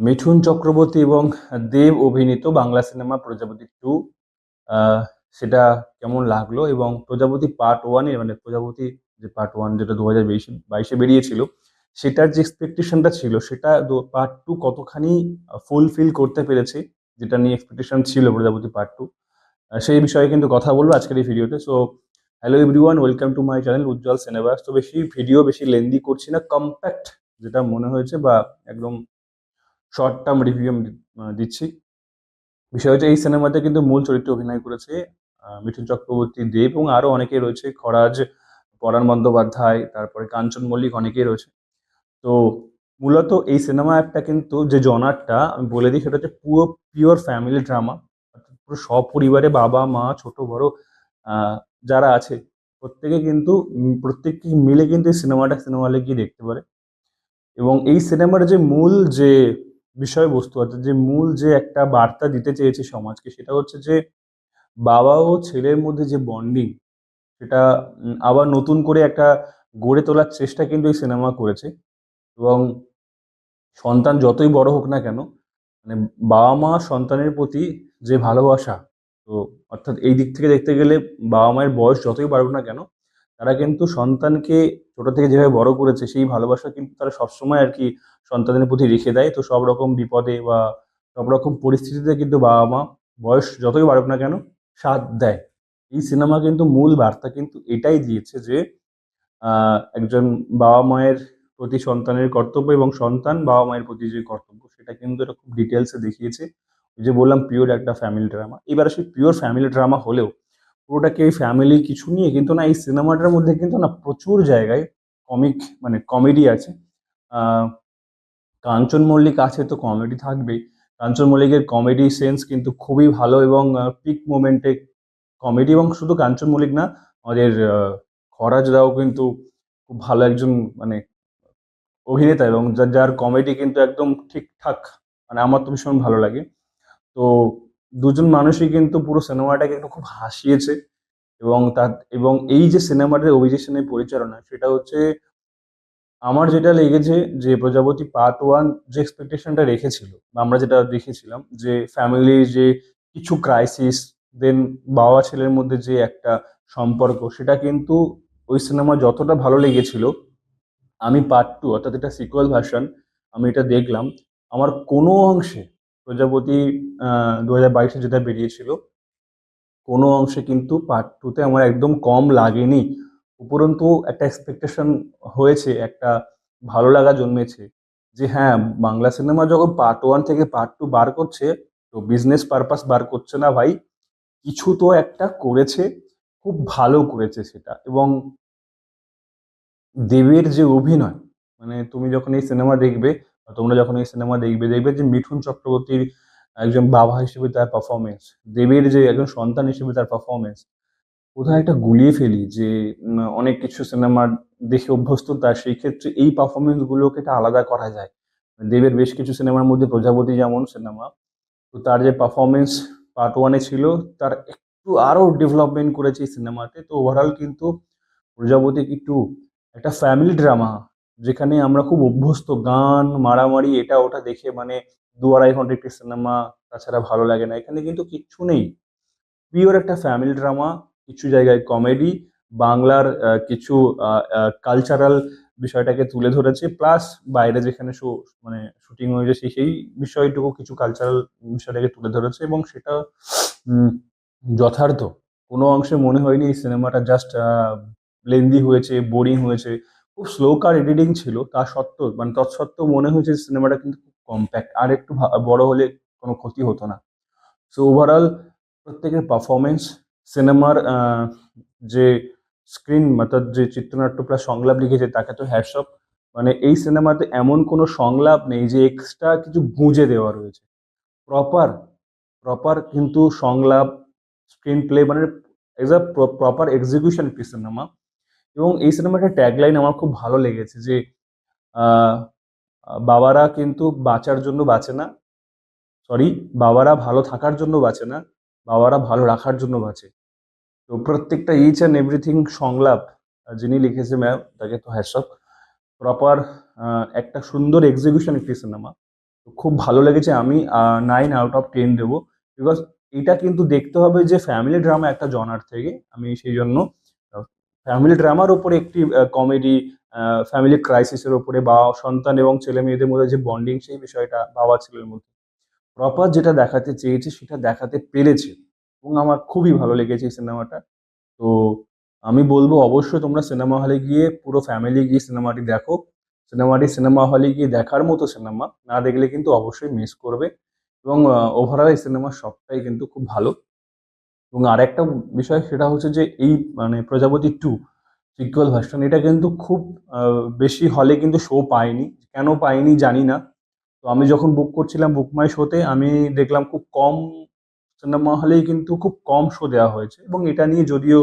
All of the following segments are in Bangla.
মিঠুন চক্রবর্তী এবং দেব অভিনীত বাংলা সিনেমা প্রজাপতি টু সেটা কেমন লাগল? এবং প্রজাপতি পার্ট ওয়ানে মানে প্রজাপতি যে পার্ট ওয়ান যেটা দু হাজার বাইশে বাইশে বেরিয়েছিল, সেটার যে এক্সপেকটেশনটা ছিল, সেটা পার্ট টু কতখানি ফুলফিল করতে পেরেছে, যেটা নিয়ে এক্সপেকটেশন ছিল প্রজাপতি পার্ট টু সেই বিষয়ে কিন্তু কথা বলব আজকের এই ভিডিওতে so hello everyone welcome to my channel Ujjwal cinemas তো বেশি ভিডিও বেশি লেন্দি করছি না কম্প্যাক্ট যেটা মনে হয়েছে বা একদম শর্ট টার্ম রিভিউ আমি দিচ্ছি। বিষয় হচ্ছে এই সিনেমাতে কিন্তু মূল চরিত্রে অভিনয় করেছে মিঠুন চক্রবর্তী দেব এবং আরও অনেকেই রয়েছে, খরাজ, পরাণ বন্দ্যোপাধ্যায়, তারপরে কাঞ্চন মল্লিক অনেকেই রয়েছে। তো মূলত এই সিনেমা একটা কিন্তু যে জনারটা আমি বলে দিই সেটা হচ্ছে পুরো পিওর ফ্যামিলি ড্রামা পুরো সপরিবারে বাবা, মা, ছোট, বড় যারা আছে, প্রত্যেকে কিন্তু প্রত্যেককে মিলে কিন্তু এই সিনেমাটা সিনেমা হলে গিয়ে দেখতে পারে। এবং এই সিনেমার যে মূল যে বিষয়বস্তু, অর্থাৎ যে মূল যে একটা বার্তা দিতে চেয়েছে সমাজকে, সেটা হচ্ছে যে বাবা ও ছেলের মধ্যে যে বন্ডিং সেটা আবার নতুন করে একটা গড়ে তোলার চেষ্টা কিন্তু এই সিনেমা করেছে। এবং সন্তান যতই বড় হোক না কেন মানে বাবা মা সন্তানের প্রতি যে ভালোবাসা, তো অর্থাৎ এই দিক থেকে দেখতে গেলে বাবা মায়ের বয়স যতই বাড়ুক না কেন তারা কিন্তু সন্তানকে ছোট থেকে যেভাবে বড় করেছে, সেই ভালোবাসা কিন্তু তারা সবসময় আর কি সন্তানের প্রতি রেখে দেয়। তো সব রকম বিপদে বা সব রকম পরিস্থিতিতে কিন্তু বাবা মা বয়স যতই বাড়ুক না কেন সাথ দেয়। এই সিনেমা কিন্তু মূল বার্তা কিন্তু এটাই দিয়েছে যে একজন বাবা মায়ের প্রতি সন্তানের কর্তব্য এবং সন্তান বাবা মায়ের প্রতি যে কর্তব্য, সেটা কিন্তু এটা খুব ডিটেলসে দেখিয়েছে। যে বললাম পিওর একটা ফ্যামিলি ড্রামা এবার সেই পিওর ফ্যামিলি ড্রামা হলেও পুরোটাকে এই ফ্যামিলি কিছু নিয়ে, কিন্তু না, এই সিনেমাটার মধ্যে কিন্তু না প্রচুর জায়গায় কমিক মানে কমেডি আছে। কাঞ্চন মল্লিক আছে তো কমেডি থাকবেই। কাঞ্চন মল্লিকের কমেডি সেন্স কিন্তু খুবই ভালো এবং পিক মোমেন্টে কমেডি এবং শুধু কাঞ্চন মল্লিক না, আমাদের খরাজ দাও কিন্তু খুব ভালো একজন মানে অভিনেতা এবং যার কমেডি কিন্তু একদম ঠিকঠাক মানে আমার তো ভীষণ ভালো লাগে। তো দুজন মানুষই কিন্তু পুরো সিনেমাটাকে কিন্তু খুব হাসিয়েছে এবং তার, এবং এই যে সিনেমাটার অভিজিৎ পরিচালনা, সেটা হচ্ছে আমার যেটা লেগেছে যে প্রজাপতি পার্ট ওয়ান যে এক্সপেকটেশনটা রেখেছিল আমরা যেটা দেখেছিলাম যে ফ্যামিলির যে কিছু ক্রাইসিস দেন বাবা ছেলের মধ্যে যে একটা সম্পর্ক, সেটা কিন্তু ওই সিনেমা যতটা ভালো লেগেছিল, আমি পার্ট টু অর্থাৎ এটা সিকুয়াল ভার্সন আমি এটা দেখলাম, আমার কোনো অংশে প্রজাপতি দু হাজার বাইশে যেটা বেরিয়েছিল, কোনো অংশে কিন্তু পার্ট টুতে আমার একদম কম লাগেনি। উপরন্তু একটা এক্সপেকটেশন হয়েছে, একটা ভালো লাগা জন্মেছে যে হ্যাঁ বাংলা সিনেমা যখন পার্ট ওয়ান থেকে পার্ট টু বার করছে, তো বিজনেস পারপাস বার করছে না ভাই। কিছু তো একটা করেছে, খুব ভালো করেছে সেটা। এবং দেবের যে অভিনয় মানে তুমি যখন এই সিনেমা দেখবে তোমরা যখন এই সিনেমা দেখবে দেখবে যে মিঠুন চক্রবর্তীর একজন বাবা হিসেবে তার পারফরমেন্স দেবের যে একজন সন্তান হিসেবে তার পারফরমেন্স কোথায় একটা গুলিয়ে ফেলি যে অনেক কিছু সিনেমা দেখে অভ্যস্ত, তার সেই ক্ষেত্রে এই পারফরমেন্স গুলোকে একটা আলাদা করা যায়। দেবের বেশ কিছু সিনেমার মধ্যে প্রজাপতি যেমন সিনেমা তো তার যে পারফরমেন্স পার্ট ওয়ানে ছিল, তার একটু আরও ডেভেলপমেন্ট করেছে এই সিনেমাতে তো ওভারঅল কিন্তু প্রজাপতি একটু একটা ফ্যামিলি ড্রামা যেখানে আমরা খুব অভ্যস্ত, গান, মারামারি, এটা ওটা দেখে মানে দু আড়াই ঘণ্টা একটি সিনেমা তাছাড়া ভালো লাগে না। এখানে কিন্তু কিচ্ছু নেই। পিওর একটা ফ্যামিলি ড্রামা কিছু জায়গায় কমেডি বাংলার কিছু কালচারাল বিষয়টাকে তুলে ধরেছে। প্লাস বাইরে যেখানে শো মানে শুটিং হয়েছে সেই সেই বিষয়টুকু কিছু কালচারাল বিষয়টাকে তুলে ধরেছে এবং সেটা যথার্থ। কোনো অংশে মনে হয়নি এই সিনেমাটা জাস্ট লেন্দি হয়েছে বোরিং হয়েছে। খুব স্লো কার এডিটিং ছিল, তা সত্ত্বেও মানে তৎসত্ত্বেও মনে হয়েছে সিনেমাটা কিন্তু খুব কম্প্যাক্ট আর একটু বড় হলে কোনো ক্ষতি হতো না। সো ওভারঅল প্রত্যেকের পারফরমেন্স সিনেমার যে স্ক্রিন অর্থাৎ যে চিত্রনাট্য প্লাস সংলাপ লিখেছে, তাকে তো হ্যাটসঅপ মানে এই সিনেমাতে এমন কোনো সংলাপ নেই যে এক্সট্রা কিছু গুঁজে দেওয়া রয়েছে। প্রপার প্রপার কিন্তু সংলাপ স্ক্রিন প্লে মানে এজ আ প্রপার এক্সিকিউশন একটি সিনেমা এবং এই সিনেমাটার ট্যাগলাইন আমার খুব ভালো লেগেছে যে বাবারা কিন্তু বাঁচার জন্য বাঁচে না। সরি বাবারা ভালো থাকার জন্য বাঁচে না, বাবারা ভালো রাখার জন্য বাঁচে। তো প্রত্যেকটা ইচ অ্যান্ড এভরিথিং সংলাপ যিনি লিখেছে ম্যাম তাকে তো হ্যাটসঅপ প্রপার একটা সুন্দর এক্সিকিউশন একটি সিনেমা তো খুব ভালো লেগেছে, আমি নাইন আউট অফ টেন দেবো। বিকজ এটা কিন্তু দেখতে হবে যে ফ্যামিলি ড্রামা একটা জনার থেকে, আমি সেই জন্য ফ্যামিলি ড্রামার ওপরে একটি কমেডি ফ্যামিলি ক্রাইসিসের ওপরে বা সন্তান এবং ছেলে মেয়েদের মধ্যে যে বন্ডিং সেই বিষয়টা বাবা ছেলের মধ্যে। প্রপার যেটা দেখাতে চেয়েছে সেটা দেখাতে পেরেছে এবং আমার খুবই ভালো লেগেছে এই সিনেমাটা। তো আমি বলব অবশ্যই তোমরা সিনেমা হলে গিয়ে পুরো ফ্যামিলি গিয়ে সিনেমাটি দেখো। সিনেমাটি সিনেমা হলে গিয়ে দেখার মতো সিনেমা না দেখলে কিন্তু অবশ্যই মিস করবে এবং ওভারঅল এই সিনেমার সবটাই কিন্তু খুব ভালো। এবং আরেকটা বিষয় সেটা হচ্ছে যে এই মানে প্রজাপতি টু সিকুয়াল ভার্সন এটা কিন্তু খুব বেশি হলে কিন্তু শো পায়নি কেন পায়নি জানি না। তো আমি যখন বুক করছিলাম বুক মাই শোতে আমি দেখলাম খুব কম সিনেমা হলেই কিন্তু খুব কম শো দেওয়া হয়েছে। এবং এটা নিয়ে যদিও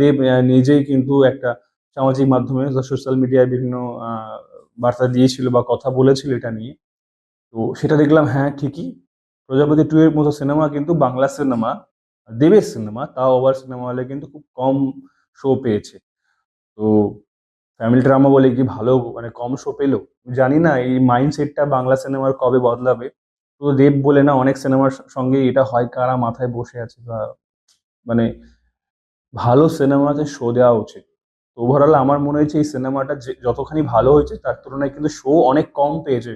দেব নিজেই কিন্তু একটা সামাজিক মাধ্যমে সোশ্যাল মিডিয়ায় বিভিন্ন বার্তা দিয়েছিল বা কথা বলেছিল এটা নিয়ে। তো সেটা দেখলাম হ্যাঁ ঠিকই। প্রজাপতি টু এর মতো সিনেমা কিন্তু বাংলা সিনেমা দেবের সিনেমা, তাও আবার সিনেমা হলে কিন্তু খুব কম শো পেয়েছে। তো ফ্যামিলি ড্রামা বলে কি ভালো মানে কম শো পেল? জানি না, এই মাইন্ডসেটটা বাংলা সিনেমার কবে বদলাবে? তো দেব বলে না, অনেক সিনেমার সঙ্গে এটা হয়, কারা মাথায় বসে আছে বা মানে ভালো সিনেমাতে শো দেওয়া উচিত। ওভারঅল আমার মনে হয়েছে, এই সিনেমাটা যতখানি ভালো হয়েছে, তার তুলনায় কিন্তু শো অনেক কম পেয়েছে।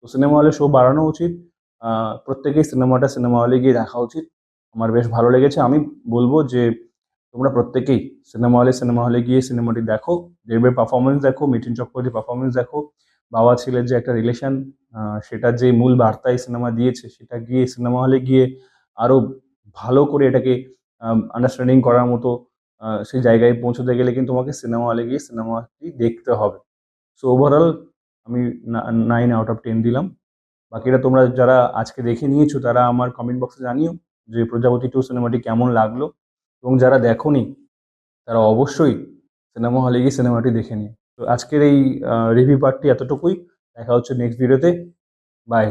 তো সিনেমা হলে শো বাড়ানো উচিত প্রত্যেকেই সিনেমাটা সিনেমা হলে গিয়ে দেখা উচিত। আমার বেশ ভালো লেগেছে। আমি বলব যে, তোমরা প্রত্যেকেই সিনেমা হলে সিনেমা হলে গিয়ে সিনেমাটি দেখো দেবের পারফরমেন্স দেখো, মিঠুন চক্রবর্তীর পারফরমেন্স দেখো। বাবা ছেলের যে একটা রিলেশন সেটার যে মূল বার্তা এই সিনেমা দিয়েছে, সেটা গিয়ে সিনেমা হলে গিয়ে আরও ভালো করে এটাকে আন্ডারস্ট্যান্ডিং করার মতো সেই জায়গায় পৌঁছতে গেলে কিন্তু তোমাকে সিনেমা হলে গিয়ে সিনেমাটি দেখতে হবে। সো ওভারঅল আমি নাইন আউট অফ টেন দিলাম। বাকিটা তোমরা যারা আজকে দেখে নিয়েছো, তারা আমার কমেন্ট বক্সে জানিও। যে প্রজাপতি টু সিনেমাটি কেমন লাগল এবং যারা দেখনি, তারা অবশ্যই সিনেমা হলে গিয়ে সিনেমাটি দেখে নিয়ে তো আজকের এই রিভিউ পার্টটি এতটুকুই। দেখা হচ্ছে নেক্সট ভিডিওতে বাই